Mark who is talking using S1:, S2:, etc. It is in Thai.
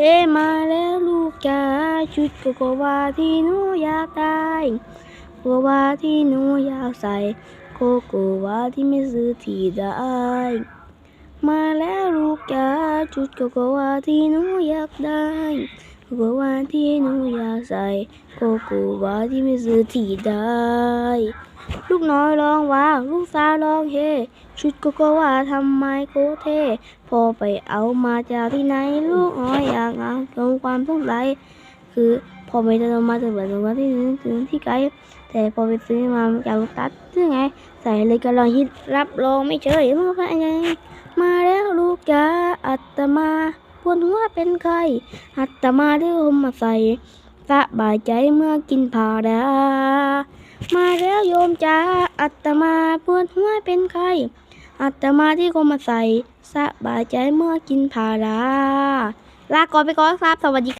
S1: เอมาแล้วลูกจ๋าชุดโกโกวาที่หนูอยากได้โกโกวาที่หนูอยากใส่โกโกวาที่ไม่ซื้อที่ได้ มาแล้วลูกจ๋าชุดโกโกวาที่หนูอยากได้ โกโกวาที่หนูอยากใส่โกโกวาที่ไม่ซื้อที่ได้ ลูกน้อยร้องว้าลูกสาวร้องเฮ ชุดโกโกวาทำไมโคเท พอไปเอามาจากที่ไหน ลูกน้อยอยากเอาลงความสงสัยคือพอไปเดินมาจากแบบว่าที่นึงถึงที่ไกล แต่พอไปซื้อมาจากลูกตัดซึ่งไง ใส่เลยก็ลองฮิตรับรองไม่เฉยเมื่อไปไงมาแล้วลูกจ๋าอัตมา ปวดหัวเป็นไข้อัตมาได้ห่มมาใส่สบายใจเมื่อกินผาดา มาแล้วโยมจ้าอัตมาปวดหัวเป็นไข้อัตมาที่ก็มาใส่สบายใจเมื่อกินผาดา ลาก่อนไปก่อนครับ สวัสดี